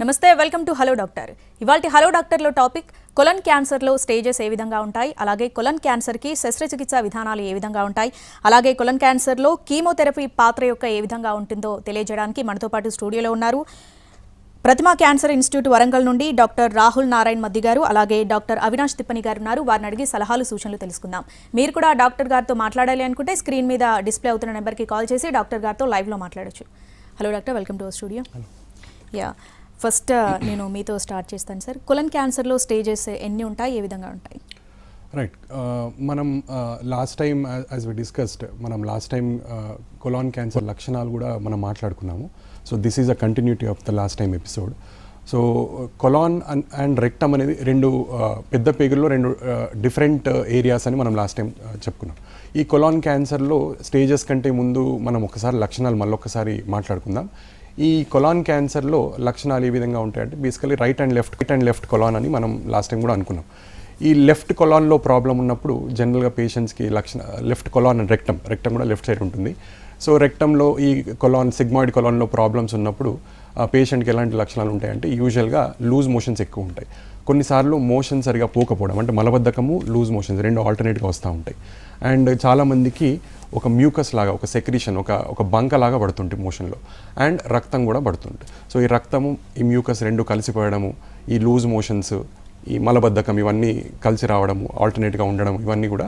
నమస్తే welcome to hello doctor ఇవాళ hello డాక్టర్లో టాపిక్ కొలన్ క్యాన్సర్లో స్టేజెస్ ఏ విధంగా ఉంటాయి? అలాగే కొలన్ క్యాన్సర్కి శస్త్రచికిత్స విధానాలు ఏ విధంగా ఉంటాయి? అలాగే కొలన్ క్యాన్సర్లో కీమోథెరపీ పాత్ర యొక్క ఏ విధంగా ఉంటుందో తెలియజేయడానికి మనతో పాటు స్టూడియోలో ఉన్నారు. ప్రతిమా క్యాన్సర్ ఇన్స్టిట్యూట్ వరంగల్ నుండి డాక్టర్ రాహుల్ నారాయణ్ మద్ది గారు అలాగే డాక్టర్ అవినాష్ తిప్పని గారు ఉన్నారు. వారిని అడిగి సలహాలు సూచనలు తెలుసుకుందాం. మీరు కూడా డాక్టర్ గారితో మాట్లాడాలి అనుకుంటే స్క్రీన్ మీద డిస్ప్లే అవుతున్న నెంబర్కి కాల్ చేసి డాక్టర్ గారితో లైవ్లో మాట్లాడొచ్చు. Hello doctor welcome to studio yeah first నేను మీతో స్టార్ట్ చేస్తాను సార్. కులన్ క్యాన్సర్లో స్టేజెస్ ఎన్ని ఉంటాయి? ఏ విధంగా ఉంటాయి? రైట్. మనం last time as we discussed మనం లాస్ట్ టైం కొలాన్ క్యాన్సర్ లక్షణాలు కూడా మనం మాట్లాడుకున్నాము. So this is a continuity of the last time episode so colon and rectum అనేది రెండు పెద్ద పేగుల్లో రెండు డిఫరెంట్ ఏరియాస్ అని మనం లాస్ట్ టైం చెప్పుకున్నాం. ఈ కొలాన్ క్యాన్సర్లో స్టేజెస్ కంటే ముందు మనం ఒకసారి లక్షణాలు మళ్ళొకసారి మాట్లాడుకుందాం. ఈ కొలాన్ క్యాన్సర్లో లక్షణాలు ఏ విధంగా ఉంటాయంటే basically right and left right and left colon అని మనం లాస్ట్ టైం కూడా అనుకున్నాం. ఈ లెఫ్ట్ కొలాన్లో ప్రాబ్లం ఉన్నప్పుడు జనరల్గా పేషెంట్స్కి లక్షణ left colon and rectum rectum కూడా లెఫ్ట్ సైడ్ ఉంటుంది. సో రెక్టంలో ఈ కొలాన్ సిగ్మాయిడ్ కొలాన్లో ప్రాబ్లమ్స్ ఉన్నప్పుడు పేషెంట్కి ఎలాంటి లక్షణాలు ఉంటాయంటే యూజువల్గా లూజ్ మోషన్స్ ఎక్కువ ఉంటాయి. కొన్నిసార్లు మోషన్ సరిగా పోకపోవడం అంటే మలబద్ధకము లూజ్ మోషన్స్ రెండు ఆల్టర్నేట్గా వస్తూ ఉంటాయి. అండ్ చాలామందికి ఒక మ్యూకస్ లాగా ఒక సెక్రీషన్ ఒక ఒక బంక లాగా పడుతుంటే మోషన్లో అండ్ రక్తం కూడా పడుతుంటే సో ఈ రక్తము ఈ మ్యూకస్ రెండు కలిసిపోయడము ఈ లూజ్ మోషన్స్ ఈ మలబద్ధకం ఇవన్నీ కలిసి రావడము ఆల్టర్నేట్గా ఉండడం ఇవన్నీ కూడా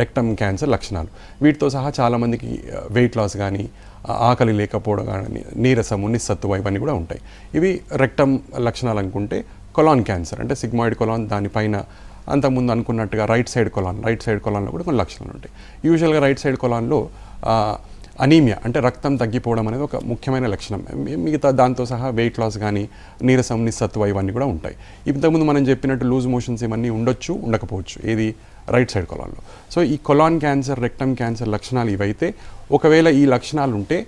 రెక్టమ్ క్యాన్సర్ లక్షణాలు. వీటితో సహా చాలామందికి వెయిట్ లాస్ కానీ ఆకలి లేకపోవడం కానీ నీరసము నిస్సత్తువ ఇవన్నీ కూడా ఉంటాయి. ఇవి రెక్టమ్ లక్షణాలు అనుకుంటే కొలాన్ క్యాన్సర్ అంటే సిగ్మాయిడ్ కొలాన్ దానిపైన అంతకుముందు అనుకున్నట్టుగా right side colon right side కొలాన్లో కూడా కొన్ని లక్షణాలు ఉంటాయి. యూజువల్గా రైట్ సైడ్ కొలాన్లో అనీమియా అంటే రక్తం తగ్గిపోవడం అనేది ఒక ముఖ్యమైన లక్షణం. మిగతా దాంతో సహా వెయిట్ లాస్ కానీ నీరసం నిస్సత్వ ఇవన్నీ కూడా ఉంటాయి. ఇంతకుముందు మనం చెప్పినట్టు లూజ్ మోషన్స్ ఇవన్నీ ఉండొచ్చు ఉండకపోవచ్చు. ఏది? రైట్ సైడ్ కొలాన్లో సో ఈ కొలాన్ క్యాన్సర్ రెక్టమ్ క్యాన్సర్ లక్షణాలు ఇవైతే ఒకవేళ ఈ లక్షణాలు ఉంటే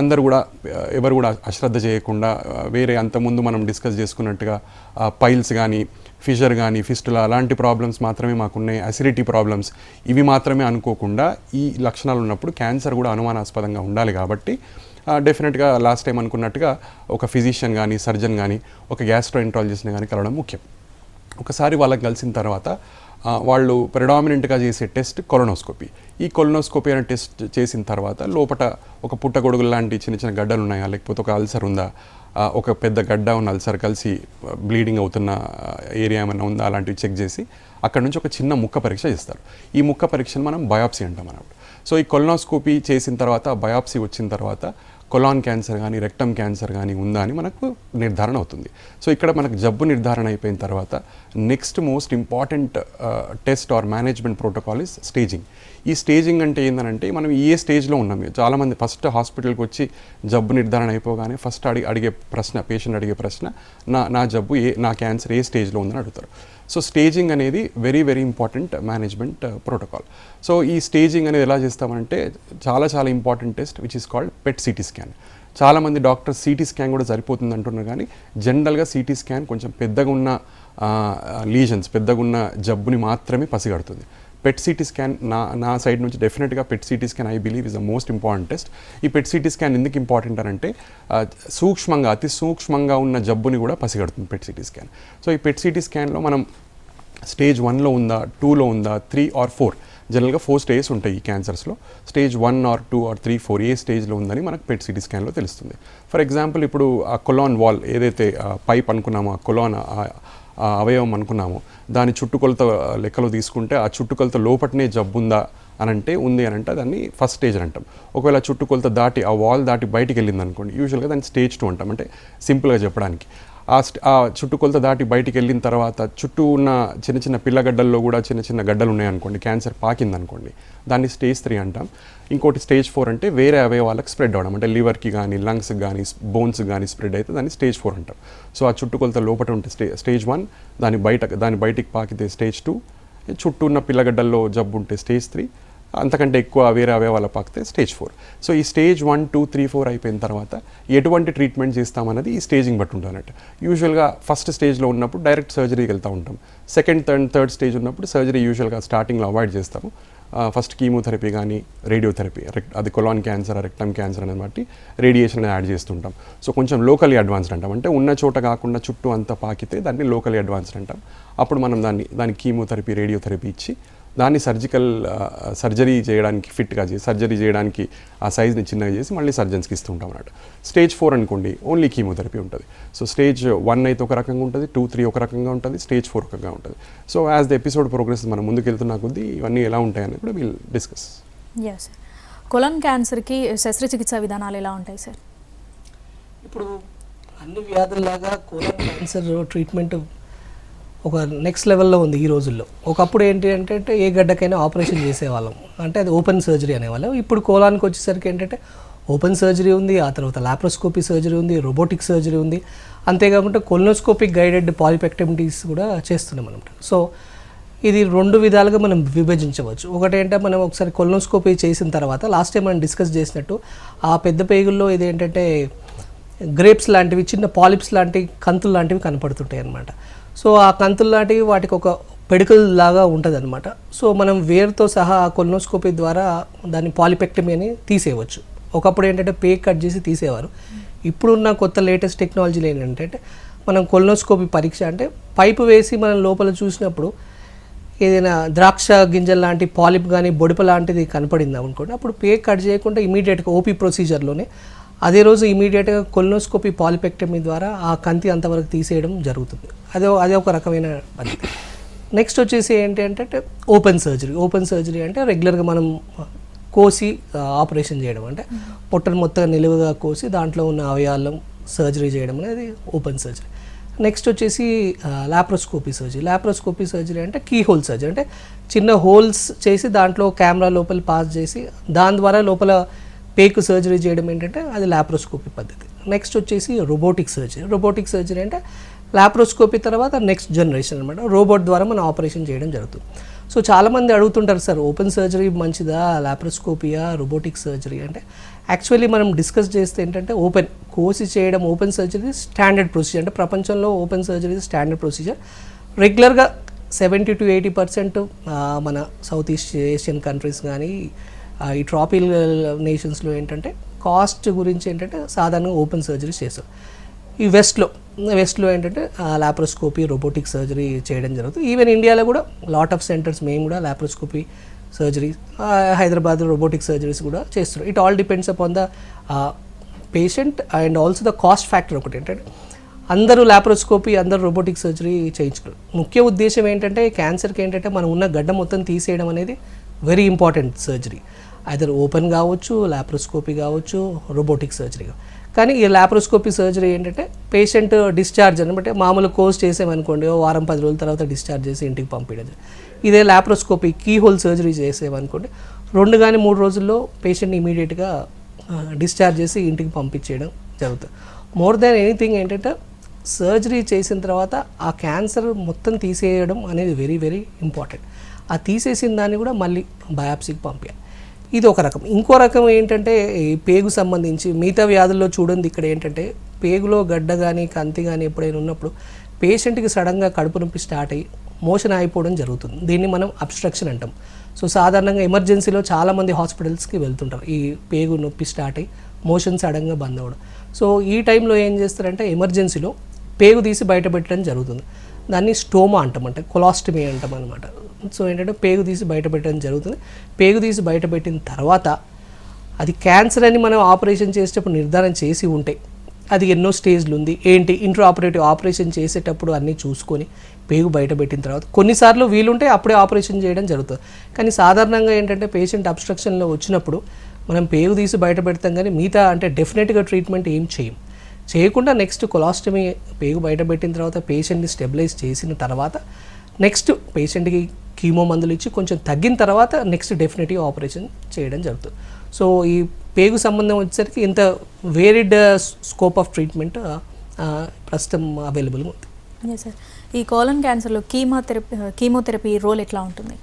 అందరు కూడా ఎవరు కూడా అశ్రద్ధ చేయకుండా వేరే అంతకుముందు మనం డిస్కస్ చేసుకున్నట్టుగా పైల్స్ కానీ ఫిషర్ కానీ ఫిస్టులా అలాంటి ప్రాబ్లమ్స్ మాత్రమే మాకున్నాయి. అసిడిటీ ప్రాబ్లమ్స్ ఇవి మాత్రమే అనుకోకుండా ఈ లక్షణాలు ఉన్నప్పుడు క్యాన్సర్ కూడా అనుమానాస్పదంగా ఉండాలి కాబట్టి డెఫినెట్గా లాస్ట్ టైం అనుకున్నట్టుగా ఒక ఫిజిషియన్ కానీ సర్జన్ కానీ ఒక గ్యాస్ట్రోఎంట్రాలజిస్ట్ని కానీ కలవడం ముఖ్యం. ఒకసారి వాళ్ళకి కలిసిన తర్వాత వాళ్ళు ప్రిడామినెంట్గా చేసే టెస్ట్ కొలనోస్కోపీ. ఈ కొలనోస్కోపీ అనే టెస్ట్ చేసిన తర్వాత లోపట ఒక పుట్టగొడుగులు లాంటి చిన్న చిన్న గడ్డలు ఉన్నాయా లేకపోతే ఒక అల్సర్ ఉందా ఒక పెద్ద గడ్డ ఉన్న అల్సర్ కలిసి బ్లీడింగ్ అవుతున్న ఏరియా ఏమైనా ఉందా అలాంటివి చెక్ చేసి అక్కడ నుంచి ఒక చిన్న ముక్క పరీక్ష చేస్తారు. ఈ ముక్క పరీక్షను మనం బయాప్సీ అంటాం అన్నమాట. సో ఈ కొలనోస్కోపీ చేసిన తర్వాత బయాప్సీ వచ్చిన తర్వాత కొలాన్ క్యాన్సర్ కానీ రెక్టమ్ క్యాన్సర్ కానీ ఉందా అని మనకు నిర్ధారణ అవుతుంది. సో ఇక్కడ మనకు జబ్బు నిర్ధారణ అయిపోయిన తర్వాత next most important test or management protocol is staging. ఈ స్టేజింగ్ అంటే ఏంటంటే మనం ఏ స్టేజ్లో ఉన్నాం? చాలామంది ఫస్ట్ హాస్పిటల్కి వచ్చి జబ్బు నిర్ధారణ అయిపోగానే ఫస్ట్ అడిగి అడిగే ప్రశ్న పేషెంట్ అడిగే ప్రశ్న నా నా జబ్బు ఏ నా క్యాన్సర్ ఏ స్టేజ్లో ఉందని అడుగుతారు. సో స్టేజింగ్ అనేది very very important management protocol. So ఈ స్టేజింగ్ అనేది ఎలా చేస్తామంటే చాలా చాలా important test which is called PET CT scan చాలామంది డాక్టర్స్ సిటీ స్కాన్ కూడా సరిపోతుంది అంటున్నారు కానీ జనరల్గా సిటీ స్కాన్ కొంచెం పెద్దగా ఉన్న లీజన్స్ పెద్దగా ఉన్న జబ్బుని మాత్రమే పసిగడుతుంది. పెట్ సిటీ స్కాన్ నా నా సైడ్ నుంచి డెఫినెట్గా PET CT scan I believe is the most important test ఈ పెట్ సిటీ స్కాన్ ఎందుకు ఇంపార్టెంట్ అని అంటే సూక్ష్మంగా అతి సూక్ష్మంగా ఉన్న జబ్బుని కూడా పసిగడుతుంది పెట్ సిటీ స్కాన్ సో ఈ పెట్ సిటీ స్కాన్లో మనం స్టేజ్ వన్లో ఉందా టూలో ఉందా త్రీ ఆర్ ఫోర్ జనరల్గా ఫోర్ స్టేజ్ ఉంటాయి ఈ క్యాన్సర్స్లో stage one or two or three four ఏ స్టేజ్లో ఉందని మనకు పెట్ సిటీ స్కాన్లో తెలుస్తుంది. ఫర్ ఎగ్జాంపుల్ ఇప్పుడు ఆ కొలాన్ వాల్ ఏదైతే పైప్ అనుకున్నామో ఆ కొలాన్ అవయవం అనుకున్నాము. దాని చుట్టుకొలత లెక్కలో తీసుకుంటే ఆ చుట్టుకొలత లోపటనే జబ్బు ఉందా అని అంటే ఉంది అని అంటే దాన్ని ఫస్ట్ స్టేజ్ అని అంటాం. ఒకవేళ చుట్టుకొలత దాటి ఆ వాల్ దాటి బయటికి వెళ్ళింది అనుకోండి యూజువల్గా దాన్ని స్టేజ్ టూ అంటాం. అంటే సింపుల్గా చెప్పడానికి. ఆ ఆ చుట్టుకొలత దాటి బయటికి వెళ్ళిన తర్వాత చుట్టూ ఉన్న చిన్న చిన్న పిల్లగడ్డల్లో కూడా చిన్న చిన్న గడ్డలు ఉన్నాయనుకోండి క్యాన్సర్ పాకిందనుకోండి దాన్ని స్టేజ్ త్రీ అంటాం. ఇంకోటి స్టేజ్ ఫోర్ అంటే వేరే అవయవాలకు స్ప్రెడ్ అవ్వడం అంటే లివర్కి కానీ లంగ్స్కి కానీ బోన్స్ కానీ స్ప్రెడ్ అయితే దాన్ని స్టేజ్ ఫోర్ అంటాం. సో ఆ చుట్టుకొలత లోపల ఉంటే స్టే స్టేజ్ వన్ దాని బయట దాని బయటికి పాకితే స్టేజ్ టూ చుట్టూ ఉన్న పిల్లగడ్డల్లో జబ్బు ఉంటే స్టేజ్ త్రీ అంతకంటే ఎక్కువ వేరే అవయవాల పాకితే స్టేజ్ ఫోర్. సో ఈ stage one two three four అయిపోయిన తర్వాత ఎటువంటి ట్రీట్మెంట్ చేస్తామన్నది ఈ స్టేజింగ్ బట్టి ఉంటుంది అన్నట్టు. యూజువల్గా ఫస్ట్ స్టేజ్లో ఉన్నప్పుడు డైరెక్ట్ సర్జరీకి వెళ్తూ ఉంటాం. సెకండ్ థర్డ్ థర్డ్ స్టేజ్ ఉన్నప్పుడు సర్జరీ యూజువల్గా స్టార్టింగ్లో అవాయిడ్ చేస్తాము. ఫస్ట్ కీమోథెరపీ కానీ రేడియోథెరపీ రెక్ అది కొలాన్ క్యాన్సర్ రెక్టమ్ క్యాన్సర్ అనేది బట్టి రేడియేషన్ అనేది యాడ్ చేస్తుంటాం. సో కొంచెం లోకలీ అడ్వాన్స్డ్ అంటాం. అంటే ఉన్న చోట కాకుండా చుట్టూ అంతా పాకితే దాన్ని లోకలీ అడ్వాన్స్డ్ అంటాం. అప్పుడు మనం దాన్ని దానికి కీమోథెరపీ రేడియోథెరపీ ఇచ్చి దాన్ని సర్జికల్ సర్జరీ చేయడానికి ఫిట్గా చేసి సర్జరీ చేయడానికి ఆ సైజ్ని చిన్నగా చేసి మళ్ళీ సర్జన్స్కి ఇస్తూ ఉంటాం అన్నమాట. స్టేజ్ ఫోర్ అనుకోండి ఓన్లీ కీమోథెరపీ ఉంటుంది. సో స్టేజ్ వన్ అయితే ఒక రకంగా ఉంటుంది టూ త్రీ ఒక రకంగా ఉంటుంది స్టేజ్ ఫోర్ ఒక రకంగా ఉంటుంది. So as the episode progress మనం ముందుకు వెళ్తున్న కొద్దీ ఇవన్నీ ఎలా ఉంటాయని కూడా వీల్ డిస్కస్ కొలన్ క్యాన్సర్కి శస్త్రచికిత్స విధానాలు ఎలా ఉంటాయి సార్ ఇప్పుడు అన్ని వ్యాధుల్లాగా కోలన్ క్యాన్సర్ ట్రీట్మెంట్ ఒక నెక్స్ట్ లెవెల్లో ఉంది ఈ రోజుల్లో. ఒకప్పుడు ఏంటి అంటే అంటే ఏ గడ్డకైనా ఆపరేషన్ చేసేవాళ్ళం. అంటే అది ఓపెన్ సర్జరీ అనేవాళ్ళం. ఇప్పుడు కోలానికి వచ్చేసరికి ఏంటంటే ఓపెన్ సర్జరీ ఉంది ఆ తర్వాత లాప్రోస్కోపీ సర్జరీ ఉంది రోబోటిక్ సర్జరీ ఉంది. అంతేకాకుండా కొలనోస్కోపిక్ గైడెడ్ పాలిపెక్టమిటీస్ కూడా చేస్తున్నాం అనమాట సో ఇది రెండు విధాలుగా మనం విభజించవచ్చు. ఒకటి ఏంటంటే మనం ఒకసారి కొల్నోస్కోపీ చేసిన తర్వాత లాస్ట్ టైం మనం డిస్కస్ చేసినట్టు ఆ పెద్ద పేగుల్లో ఇది ఏంటంటే గ్రేప్స్ లాంటివి చిన్న పాలిప్స్ లాంటి కంతులు లాంటివి కనపడుతుంటాయి అనమాట సో ఆ కంతులు లాంటివి వాటికి ఒక పెడికల్ లాగా ఉంటుంది అనమాట సో మనం వేర్తో సహా ఆ కొల్నోస్కోపీ ద్వారా దాన్ని పాలిపెక్టమీ అని తీసేయవచ్చు. ఒకప్పుడు ఏంటంటే పేక్ కట్ చేసి తీసేవారు. ఇప్పుడున్న కొత్త లేటెస్ట్ టెక్నాలజీలు ఏంటంటే మనం కొల్నోస్కోపీ పరీక్ష అంటే పైపు వేసి మనం లోపల చూసినప్పుడు ఏదైనా ద్రాక్ష గింజల లాంటి పాలిప్ కానీ బొడిప లాంటిది కనపడింది అనుకోండి అప్పుడు పేక్ కట్ చేయకుండా ఇమీడియట్గా ఓపీ ప్రొసీజర్లోనే అదే రోజు ఇమీడియట్గా కొలినోస్కోపీ పాలిపెక్టమీ ద్వారా ఆ కంతి అంతవరకు తీసేయడం జరుగుతుంది. అదే అదే ఒక రకమైన పద్ధతి నెక్స్ట్ వచ్చేసి ఏంటి అంటే ఓపెన్ సర్జరీ. ఓపెన్ సర్జరీ అంటే రెగ్యులర్గా మనం కోసి ఆపరేషన్ చేయడం. అంటే పొట్టను మొత్తం నిలువుగా కోసి దాంట్లో ఉన్న అవయాలను సర్జరీ చేయడం అనేది ఓపెన్ సర్జరీ. నెక్స్ట్ వచ్చేసి లాప్రోస్కోపీ సర్జరీ. లాప్రోస్కోపీ సర్జరీ అంటే కీ హోల్ సర్జరీ. అంటే చిన్న హోల్స్ చేసి దాంట్లో కెమెరా లోపల పాస్ చేసి దాని ద్వారా లోపల పేకు సర్జరీ చేయడం ఏంటంటే అది లాప్రోస్కోపీ పద్ధతి. నెక్స్ట్ వచ్చేసి రోబోటిక్ సర్జరీ రోబోటిక్ సర్జరీ అంటే లాప్రోస్కోపీ తర్వాత నెక్స్ట్ జనరేషన్ అనమాట రోబోట్ ద్వారా మనం ఆపరేషన్ చేయడం జరుగుతుంది. సో చాలామంది అడుగుతుంటారు సార్ ఓపెన్ సర్జరీ మంచిదా? లాప్రోస్కోపియా రోబోటిక్ సర్జరీ అంటే యాక్చువల్లీ మనం డిస్కస్ చేస్తే ఏంటంటే ఓపెన్ కోసి చేయడం ఓపెన్ సర్జరీ స్టాండర్డ్ ప్రొసీజర్ అంటే ప్రపంచంలో ఓపెన్ సర్జరీ స్టాండర్డ్ ప్రొసీజర్ రెగ్యులర్గా సెవెంటీ టు ఎయిటీ పర్సెంట్ మన సౌత్ ఈస్ట్ ఏషియన్ కంట్రీస్ కానీ ఈ ట్రాపిల్ నేషన్స్లో ఏంటంటే కాస్ట్ గురించి ఏంటంటే సాధారణంగా ఓపెన్ సర్జరీస్ చేస్తారు. ఈ వెస్ట్లో వెస్ట్లో ఏంటంటే లాప్రోస్కోపీ రోబోటిక్ సర్జరీ చేయడం జరుగుతుంది. ఈవెన్ ఇండియాలో కూడా లాట్ ఆఫ్ సెంటర్స్ మేము కూడా laparoscopy surgery Hyderabad robotic surgeries కూడా చేస్తారు. It all depends upon the patient and also the cost factor ఒకటి ఏంటంటే అందరూ లాప్రోస్కోపీ అందరూ రోబోటిక్ సర్జరీ చేయించుకోరు. ముఖ్య ఉద్దేశం ఏంటంటే క్యాన్సర్కి ఏంటంటే మనం ఉన్న గడ్డ మొత్తం తీసేయడం అనేది very important surgery either open కావచ్చు లాప్రోస్కోపీ కావచ్చు రోబోటిక్ సర్జరీ కానీ ఈ లాప్రోస్కోపీ సర్జరీ ఏంటంటే పేషెంట్ డిశ్చార్జ్ అనమాట మామూలు కోర్స్ చేసామనుకోండి ఓ వారం పది రోజుల తర్వాత డిశ్చార్జ్ చేసి ఇంటికి పంపించడం ఇదే లాప్రోస్కోపీ కీ హోల్ సర్జరీ చేసేమనుకోండి రెండు కానీ మూడు రోజుల్లో పేషెంట్ని ఇమీడియట్గా డిశ్చార్జ్ చేసి ఇంటికి పంపించేయడం జరుగుతుంది. మోర్ దాన్ ఎనీథింగ్ ఏంటంటే సర్జరీ చేసిన తర్వాత ఆ క్యాన్సర్ మొత్తం తీసేయడం అనేది వెరీ వెరీ ఇంపార్టెంట్ ఆ తీసేసిన దాన్ని కూడా మళ్ళీ బయాప్సీకి పంపించాలి ఇది ఒక రకం. ఇంకో రకం ఏంటంటే ఈ పేగు సంబంధించి మిగతా వ్యాధుల్లో చూడండి ఇక్కడ ఏంటంటే పేగులో గడ్డ కానీ కంతి కానీ ఎప్పుడైనా ఉన్నప్పుడు పేషెంట్కి సడన్గా కడుపు నొప్పి స్టార్ట్ అయ్యి మోషన్ అయిపోవడం జరుగుతుంది. దీన్ని మనం అబ్స్ట్రక్షన్ అంటాం. సో సాధారణంగా ఎమర్జెన్సీలో చాలామంది హాస్పిటల్స్కి వెళ్తుంటారు. ఈ పేగు నొప్పి స్టార్ట్ అయ్యి మోషన్ సడన్గా బంద్ అవ్వడం. సో ఈ టైంలో ఏం చేస్తారంటే ఎమర్జెన్సీలో పేగు తీసి బయట పెట్టడం జరుగుతుంది. దాన్ని స్టోమా అంటాం అంటే కొలాస్టమీ అంటాం అనమాట సో ఏంటంటే పేగు తీసి బయట పెట్టడం జరుగుతుంది. పేగు తీసి బయట పెట్టిన తర్వాత అది క్యాన్సర్ అని మనం ఆపరేషన్ చేసేటప్పుడు నిర్ధారణ చేసి ఉంటే అది ఎన్నో స్టేజ్లు ఉంది. ఏంటి? ఇంట్రో ఆపరేటివ్ ఆపరేషన్ చేసేటప్పుడు అన్నీ చూసుకొని పేగు బయట పెట్టిన తర్వాత కొన్నిసార్లు వీలుంటే అప్పుడే ఆపరేషన్ చేయడం జరుగుతుంది. కానీ సాధారణంగా ఏంటంటే పేషెంట్ అబ్స్ట్రక్షన్లో వచ్చినప్పుడు మనం పేగు తీసి బయట పెడతాం కానీ మిగతా అంటే డెఫినెట్గా ట్రీట్మెంట్ ఏం చేయం. చేయకుండా నెక్స్ట్ కొలాస్టమీ పేగు బయట పెట్టిన తర్వాత పేషెంట్ని స్టెబిలైజ్ చేసిన తర్వాత నెక్స్ట్ పేషెంట్కి కీమో మందులు ఇచ్చి కొంచెం తగ్గిన తర్వాత నెక్స్ట్ డెఫినెట్గా ఆపరేషన్ చేయడం జరుగుతుంది. సో ఈ పేగు సంబంధం వచ్చేసరికి ఇంత వేరిడ్ స్కోప్ ఆఫ్ ట్రీట్మెంట్ ప్రస్తుతం అవైలబుల్గా ఉంది. సార్ ఈ కోలన్ క్యాన్సర్లో కీమోథెరపీ కీమోథెరపీ రోల్ ఎట్లా ఉంటుంది?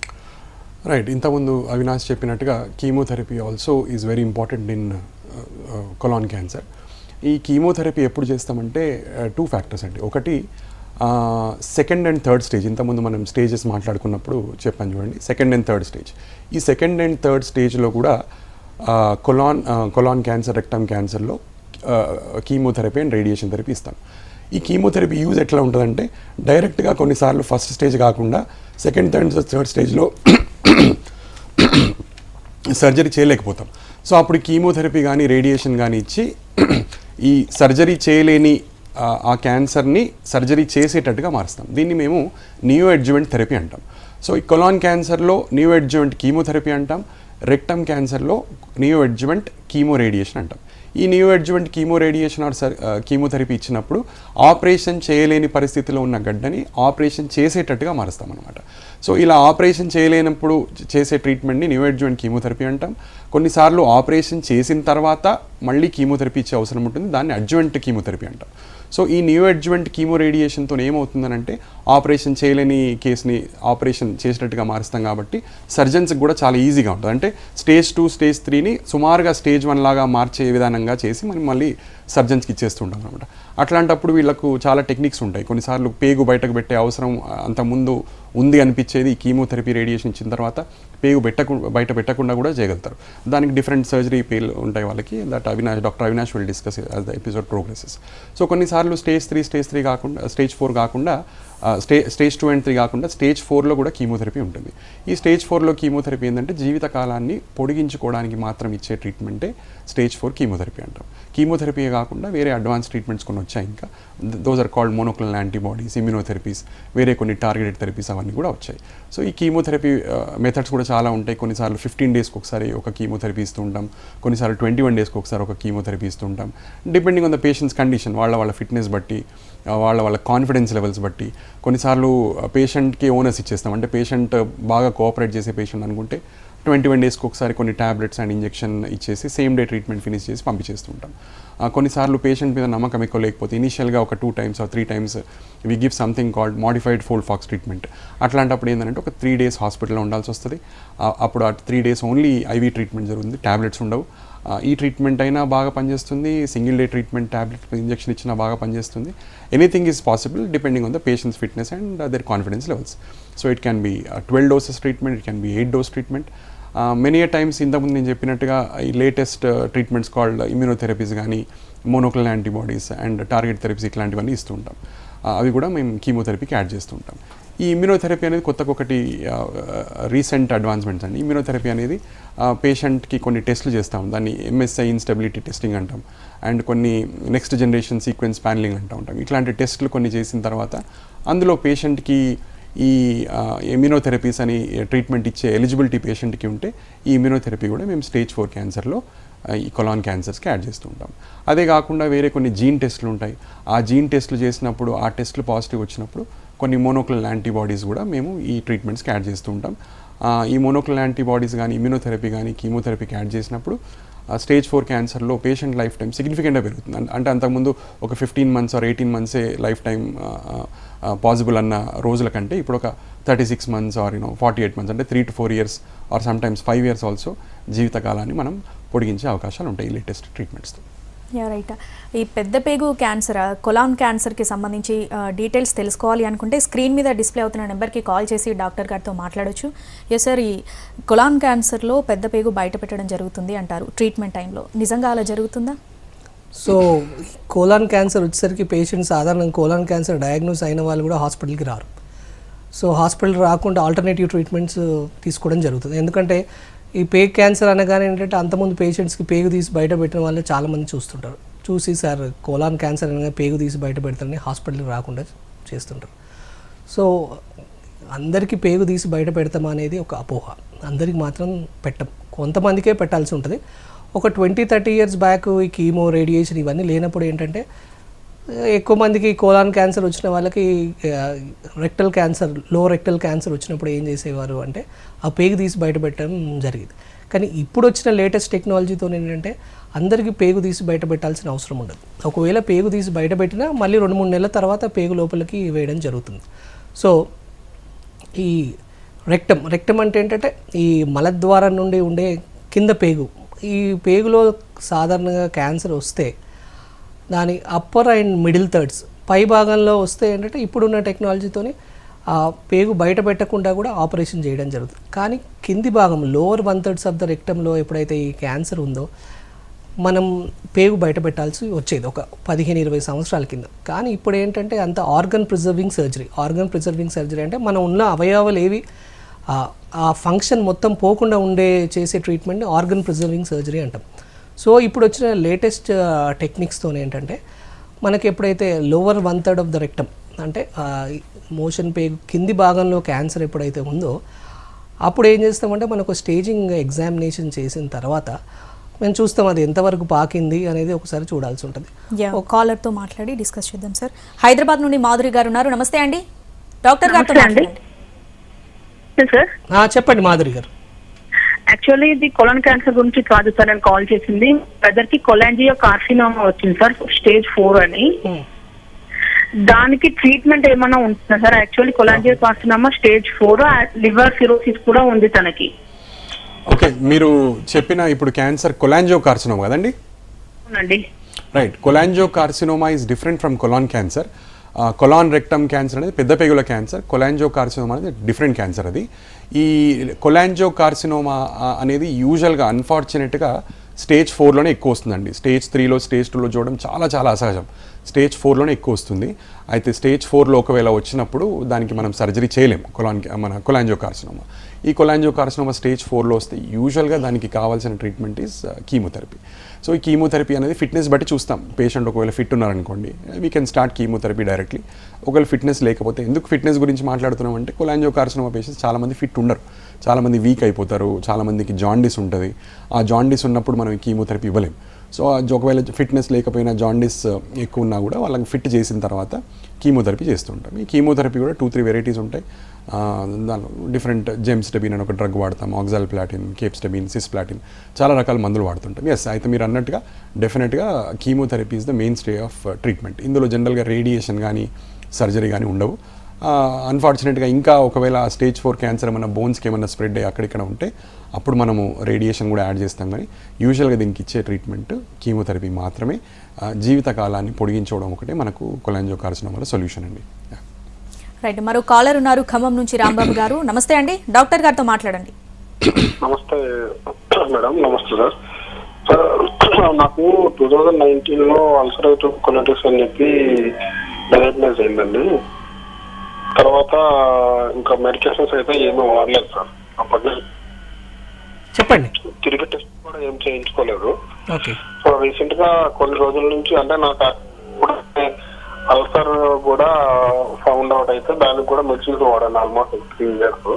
రైట్ ఇంతకుముందు అవినాష్ చెప్పినట్టుగా chemotherapy also is very important in colon cancer ఈ కీమోథెరపీ ఎప్పుడు చేస్తామంటే టూ ఫ్యాక్టర్స్ అండి. ఒకటి సెకండ్ అండ్ థర్డ్ స్టేజ్ ఇంతకుముందు మనం స్టేజెస్ మాట్లాడుకున్నప్పుడు చెప్పాను చూడండి. సెకండ్ అండ్ థర్డ్ స్టేజ్ ఈ సెకండ్ అండ్ థర్డ్ స్టేజ్లో కూడా కొలాన్ కొలాన్ క్యాన్సర్ రెక్టమ్ క్యాన్సర్లో కీమోథెరపీ అండ్ రేడియేషన్ థెరపీ ఇస్తాం. ఈ కీమోథెరపీ యూజ్ ఎట్లా ఉంటుందంటే డైరెక్ట్గా కొన్నిసార్లు ఫస్ట్ స్టేజ్ కాకుండా సెకండ్ థర్డ్ థర్డ్ స్టేజ్లో సర్జరీ చేయలేకపోతాం. సో అప్పుడు కీమోథెరపీ కానీ రేడియేషన్ కానీ ఇచ్చి ఈ సర్జరీ చేయలేని ఆ, క్యాన్సర్ని సర్జరీ చేసేటట్టుగా మారుస్తాం. దీన్ని మేము నియో అడ్జువెంట్ థెరపీ అంటాం. సో ఈ కొలాన్ క్యాన్సర్లో నియో అడ్జువెంట్ కీమోథెరపీ అంటాం. రెక్టమ్ క్యాన్సర్లో నియో అడ్జువెంట్ కీమో రేడియేషన్ అంటాం. ఈ new adjuvant chemo radiation or sir chemotherapy ఇచ్చినప్పుడు ఆపరేషన్ చేయలేని పరిస్థితిలో ఉన్న గడ్డని ఆపరేషన్ చేసేటట్టుగా మారుస్తామన్నమాట. అనమాట సో ఇలా ఆపరేషన్ చేయలేనప్పుడు చేసే ట్రీట్మెంట్ని న్యూ అడ్జువెంట్ కీమోథెరపీ అంటాం. కొన్నిసార్లు ఆపరేషన్ చేసిన తర్వాత మళ్ళీ కీమోథెరపీ ఇచ్చే అవసరం ఉంటుంది. దాన్ని అడ్జువెంట్ కీమోథెరపీ అంటాం. సో ఈ న్యూ అడ్జువెంట్ కీమో రేడియేషన్తో ఏమవుతుందనంటే ఆపరేషన్ చేయలేని కేసుని ఆపరేషన్ చేసినట్టుగా మారుస్తాం కాబట్టి సర్జన్స్కి కూడా చాలా ఈజీగా ఉంటుంది. అంటే స్టేజ్ టూ స్టేజ్ త్రీని సుమారుగా స్టేజ్ వన్ లాగా మార్చే విధానంగా చేసి మనం మళ్ళీ సర్జన్స్కి ఇచ్చేస్తుంటాం అనమాట అట్లాంటప్పుడు వీళ్ళకు చాలా టెక్నిక్స్ ఉంటాయి. కొన్నిసార్లు పేగు బయటకు పెట్టే అవసరం అంత ముందు ఉంది అనిపించేది కీమోథెరపీ రేడియేషన్ ఇచ్చిన తర్వాత పేగు పెట్టకు బయట పెట్టకుండా కూడా చేయగలుగుతారు. దానికి డిఫరెంట్ సర్జరీ పేలు ఉంటాయి వాళ్ళకి. That Avinash doctor Avinash will discuss as the episode progresses so కొన్నిసార్లు స్టేజ్ త్రీ స్టేజ్ త్రీ కాకుండా స్టేజ్ ఫోర్ కాకుండా stay stage two and three కాకుండా స్టేజ్ ఫోర్లో కూడా కీమోథెరపీ ఉంటుంది. ఈ స్టేజ్ ఫోర్లో కీమోథెరపీ ఏంటంటే జీవితకాలాన్ని పొడిగించుకోవడానికి మాత్రం ఇచ్చే ట్రీట్మెంటే స్టేజ్ ఫోర్ కీమోథెరపీ అంటాం. కీమోథెరపీ కాకుండా వేరే అడ్వాన్స్ ట్రీట్మెంట్స్ కొన్ని వచ్చాయి ఇంకా. Those are called monoclonal antibodies immunotherapies వేరే కొన్ని టార్గెటెడ్ థెరపీస్ అవన్నీ కూడా వచ్చాయి. సో ఈ కీమోథెరపీ మెథడ్స్ కూడా చాలా ఉంటాయి. కొన్నిసార్లు ఫిఫ్టీన్ డేస్కి ఒకసారి ఒక కీమోథెరపీ ఇస్తూ ఉంటాం. కొన్నిసార్లు ట్వంటీ వన్ డేస్కి ఒకసారి ఒక కీమోథెరపీ ఇస్తూ ఉంటాం. Depending on the patients condition వాళ్ళ వాళ్ళ ఫిట్నెస్ బట్టి వాళ్ళ వాళ్ళ కాన్ఫిడెన్స్ లెవెల్స్ బట్టి కొన్నిసార్లు పేషెంట్కి ఓనర్స్ ఇచ్చేస్తాం. అంటే పేషెంట్ బాగా కోఆపరేట్ చేసే పేషెంట్ అనుకుంటే ట్వంటీ వన్ డేస్కి ఒకసారి కొన్ని ట్యాబ్లెట్స్ అండ్ ఇంజెక్షన్ ఇచ్చేసి సేమ్ డే ట్రీట్మెంట్ ఫినిష్ చేసి పంపించేస్తుంటాం కొన్నిసార్లు పేషెంట్ మీద నమ్మకం ఎక్కువ లేకపోతే ఇనిషియల్గా ఒక two times or three times we give something called modified FOLFOX treatment. అట్లాంటప్పుడు ఏంటంటే ఒక త్రీ డేస్ హాస్పిటల్లో ఉండాల్సి వస్తుంది. అప్పుడు ఆ three days only IV treatment జరుగుతుంది. ట్యాబ్లెట్స్ ఉండవు. ఈ ట్రీట్మెంట్ అయినా బాగా పనిచేస్తుంది single day treatment tablet injection ఇచ్చినా బాగా పనిచేస్తుంది. Anything is possible depending on the patients fitness and their confidence levels so it can be twelve doses treatment it can be eight dose treatment many times ఇంతకుముందు నేను చెప్పినట్టుగా ఈ latest treatments called immunotherapies కానీ monoclonal antibodies and target therapies ఇట్లాంటివన్నీ ఇస్తుంటాం uh, అవి కూడా మేము కీమోథెరపీకి యాడ్ చేస్తుంటాం ఈ ఇమ్యూనోథెరపీ అనేది కొత్త ఒకటి రీసెంట్ అడ్వాన్స్మెంట్స్ అండి. ఇమ్యూనోథెరపీ అనేది పేషెంట్కి కొన్ని టెస్టులు చేస్తాం. దాన్ని ఎంఎస్ఐ ఇన్స్టెబిలిటీ టెస్టింగ్ అంటాం. అండ్ కొన్ని నెక్స్ట్ జనరేషన్ సీక్వెన్స్ ప్యానలింగ్ అంటూ ఉంటాం. ఇట్లాంటి టెస్టులు కొన్ని చేసిన తర్వాత అందులో పేషెంట్కి ఈ ఇమ్యూనోథెరపీస్ అని ట్రీట్మెంట్ ఇచ్చే ఎలిజిబిలిటీ పేషెంట్కి ఉంటే ఈ ఇమ్యూనోథెరపీ కూడా మేము స్టేజ్ ఫోర్ క్యాన్సర్లో ఈ కొలాన్ క్యాన్సర్స్కి యాడ్ చేస్తూ ఉంటాం. అదే కాకుండా వేరే కొన్ని జీన్ టెస్టులు ఉంటాయి. ఆ జీన్ టెస్టులు చేసినప్పుడు ఆ టెస్టులు పాజిటివ్ వచ్చినప్పుడు కొన్ని మోనోక్లల్ యాంటీబాడీస్ కూడా మేము ఈ ట్రీట్మెంట్స్కి యాడ్ చేస్తూ ఉంటాం. ఈ మోనోక్లల్ యాంటీబాడీస్ కానీ ఇమ్యూనోథెరపీ కానీ కీమోథెరపీకి యాడ్ చేసినప్పుడు స్టేజ్ ఫోర్ క్యాన్సర్లో పేషెంట్ లైఫ్ టైం సిగ్నిఫికెంట్గా పెరుగుతుంది. అంటే అంతకుముందు ఒక ఫిఫ్టీన్ మంత్స్ ఆర్ ఎయిటీన్ మంత్సే లైఫ్ టైం పాసిబుల్ అన్న రోజుల కంటే ఇప్పుడు ఒక thirty six months or you know forty eight months అంటే three to four years or sometimes five years also జీవితకాలాన్ని మనం పొడిగించే అవకాశాలు ఉంటాయి ఈ లేటెస్ట్ ట్రీట్మెంట్స్తో యా రైట్. ఈ పెద్ద పేగు క్యాన్సర్ కొలాన్ క్యాన్సర్కి సంబంధించి డీటెయిల్స్ తెలుసుకోవాలి అనుకుంటే స్క్రీన్ మీద డిస్ప్లే అవుతున్న నెంబర్కి కాల్ చేసి డాక్టర్ గారితో మాట్లాడొచ్చు. ఎస్ సార్ ఈ కొలాన్ క్యాన్సర్లో పెద్ద పేగు బయట పెట్టడం జరుగుతుంది అంటారు ట్రీట్మెంట్ టైంలో. నిజంగా అలా జరుగుతుందా? సో కోలాన్ క్యాన్సర్ వచ్చేసరికి పేషెంట్ సాధారణంగా కోలాన్ క్యాన్సర్ డయాగ్నోస్ అయిన వాళ్ళు కూడా హాస్పిటల్కి రారు. సో హాస్పిటల్ రాకుండా ఆల్టర్నేటివ్ ట్రీట్మెంట్స్ తీసుకోవడం జరుగుతుంది. ఎందుకంటే ఈ పేగ్ క్యాన్సర్ అనగానే ఏంటంటే అంతకుముందు పేషెంట్స్కి పేగు తీసి బయట పెట్టిన వాళ్ళు చాలామంది చూస్తుంటారు. చూసి సార్ కోలాన్ క్యాన్సర్ అనగా పేగు తీసి బయట పెడతారని హాస్పిటల్కి రాకుండా చేస్తుంటారు. సో అందరికీ పేగు తీసి బయట పెడతామా అనేది ఒక అపోహ. అందరికి మాత్రం పెట్టం. కొంతమందికే పెట్టాల్సి ఉంటుంది. ఒక ట్వంటీ థర్టీ ఇయర్స్ బ్యాక్ ఈ కీమో రేడియేషన్ ఇవన్నీ లేనప్పుడు ఏంటంటే ఎక్కువ మందికి కోలాన్ క్యాన్సర్ వచ్చిన వాళ్ళకి రెక్టల్ క్యాన్సర్లో రెక్టల్ క్యాన్సర్ వచ్చినప్పుడు ఏం చేసేవారు అంటే ఆ పేగు తీసి బయట పెట్టడం జరిగింది. కానీ ఇప్పుడు వచ్చిన లేటెస్ట్ టెక్నాలజీతో ఏంటంటే అందరికీ పేగు తీసి బయట పెట్టాల్సిన అవసరం ఉండదు. ఒకవేళ పేగు తీసి బయట పెట్టినా మళ్ళీ రెండు మూడు నెలల తర్వాత పేగు లోపలికి వేయడం జరుగుతుంది. సో ఈ రెక్టం రెక్టం అంటే ఏంటంటే ఈ మలద్వారం నుండి ఉండే కింద పేగు. ఈ పేగులో సాధారణంగా క్యాన్సర్ వస్తే దాని అప్పర్ అండ్ మిడిల్ థర్డ్స్ పై భాగంలో వస్తే ఏంటంటే ఇప్పుడున్న టెక్నాలజీతోని ఆ పేగు బయట పెట్టకుండా కూడా ఆపరేషన్ చేయడం జరుగుతుంది. కానీ కింది భాగం lower one thirds of the రెక్టంలో ఎప్పుడైతే ఈ క్యాన్సర్ ఉందో మనం పేగు బయట పెట్టాల్సి వచ్చేది ఒక పదిహేను ఇరవై సంవత్సరాల కింద. కానీ ఇప్పుడు ఏంటంటే అంత organ preserving surgery organ preserving surgery అంటే మనం ఉన్న అవయవాలు ఏవి ఆ- ఆ ఫంక్షన్ మొత్తం పోకుండా ఉండే చేసే ట్రీట్మెంట్ని ఆర్గన్ ప్రిజర్వింగ్ సర్జరీ అంటాం. సో ఇప్పుడు వచ్చిన లేటెస్ట్ టెక్నిక్స్తో ఏంటంటే మనకి ఎప్పుడైతే lower one third of the rectum అంటే మోషన్ పేగు కింది భాగంలో క్యాన్సర్ ఎప్పుడైతే ఉందో అప్పుడు ఏం చేస్తామంటే మనకు స్టేజింగ్ ఎగ్జామినేషన్ చేసిన తర్వాత మేము చూస్తాం అది ఎంతవరకు పాకింది అనేది ఒకసారి చూడాల్సి ఉంటుంది. యా కాలర్తో మాట్లాడి డిస్కస్ చేద్దాం సార్. హైదరాబాద్ నుండి మాధురి గారు ఉన్నారు. నమస్తే అండి. డాక్టర్ ఆ, చెప్పండి మాధురి గారు. యాక్చువల్లీ ఇది కొలన్ క్యాన్సర్ గురించి కాదు సార్ నేను కాల్ చేసింది. బ్రదర్కి కొలాంజియో కార్సినోమా వచ్చింది సార్ స్టేజ్ ఫోర్ అని. Hmm. దానికి ట్రీట్మెంట్ ఏమైనా ఉంటుందా sir? Actually cholangiocarcinoma stage four liver cirrhosis కూడా ఉంది తనకి. ఓకే మీరు చెప్పిన ఇప్పుడు క్యాన్సర్ కొలాంజో కార్సినోమా కదండి? అవునండి. Right cholangiocarcinoma is different from colon cancer colon rectum cancer అనేది పెద్ద పేగుల క్యాన్సర్ కొలాంజో కార్సినోమా అనేది డిఫరెంట్ క్యాన్సర్ అది. ఈ కొలాంజో కార్సినోమా అనేది యూజువల్గా అన్ఫార్చునేట్గా స్టేజ్ ఫోర్లోనే ఎక్కువ వస్తుందండి. స్టేజ్ త్రీలో స్టేజ్ టూలో చూడడం చాలా చాలా అసహజం. స్టేజ్ ఫోర్లోనే ఎక్కువ వస్తుంది. అయితే స్టేజ్ ఫోర్లో ఒకవేళ వచ్చినప్పుడు దానికి మనం సర్జరీ చేయలేం కొలాన్ మన కొలాంజో కార్సినోమా ఈ కొలాంజో కార్సినోమా స్టేజ్ ఫోర్లో వస్తే యూజువల్గా దానికి కావాల్సిన ట్రీట్మెంట్ ఈజ్ కీమోథెరపీ. సో ఈ కీమోథెరపీ అనేది ఫిట్నెస్ బట్టి చూస్తాం. పేషెంట్ ఒకవేళ ఫిట్ ఉన్నారనుకోండి we can start chemotherapy directly ఒకవేళ ఫిట్నెస్ లేకపోతే ఎందుకు ఫిట్నెస్ గురించి మాట్లాడుతున్నాం అంటే కొలాంజో కార్సినోమా పేషెంట్స్ చాలామంది ఫిట్ ఉండరు. చాలామంది వీక్ అయిపోతారు. చాలామందికి జాండీస్ ఉంటుంది. ఆ జాండీస్ ఉన్నప్పుడు మనం కీమోథెరపీ ఇవ్వలేం. సో ఒకవేళ ఫిట్నెస్ లేకపోయినా జాండీస్ ఎక్కువ ఉన్నా కూడా వాళ్ళకి ఫిట్ చేసిన తర్వాత కీమోథెరపీ చేస్తుంటాం ఈ కీమోథెరపీ కూడా టూ త్రీ వెరైటీస్ ఉంటాయి. దాని దానిలో డిఫరెంట్ జెమ్స్టబిన్ అని ఒక డ్రగ్ వాడతాం ఆక్సాల్ ప్లాటిన్ కేప్స్టబిన్ సిస్ ప్లాటిన్ చాలా రకాల మందులు వాడుతుంటాం. ఎస్ అయితే మీరు అన్నట్టుగా డెఫినెట్గా chemotherapy is the mainstay of treatment ఇందులో జనరల్గా రేడియేషన్ కానీ సర్జరీ కానీ ఉండవు. అన్ఫార్చునేట్గా ఇంకా ఒకవేళ స్టేజ్ ఫోర్ క్యాన్సర్ ఏమైనా బోన్స్కి ఏమైనా స్ప్రెడ్ అయ్యి అక్కడిక్కడ ఉంటే అప్పుడు మనము రేడియేషన్ కూడా యాడ్ చేస్తాం. కానీ యూజువల్గా దీనికి ఇచ్చే ట్రీట్మెంట్ కీమోథెరపీ మాత్రమే. ఆ, జీవిత కాలాన్ని పొడిగించడం ఒకటే మనకు కొలాంజో కార్సినోమాలో సొల్యూషన్ అండి. రైట్ మరో కాలర్ ఉన్నారు ఖమ్మం నుంచి రాంబాబు గారు. నమస్తే అండి. డాక్టర్ గారితో మాట్లాడండి. నమస్తే మేడం. నమస్తే సార్. సార్ నాకు టూ థౌజండ్ నైన్టీన్లో అల్సరేటివ్ కొలటిక్స్ అని చెప్పి డయాగ్నైజ్ అయిందండి. తర్వాత ఇంకా మెడికేషన్స్ అయితే ఏమీ వాడలేదు సార్. అప్పటి చెప్పండి. తిరిగి టెస్ట్ కూడా ఏం చేయించుకోలేదు. ఓకే. సో రీసెంట్గా కొన్ని రోజుల నుంచి అంటే నాకు అల్సర్ కూడా ఫౌండ్ అవుట్ అయితే దానికి కూడా మెడిసిన్స్ వాడాను ఆల్మోస్ట్ త్రీ ఇయర్స్.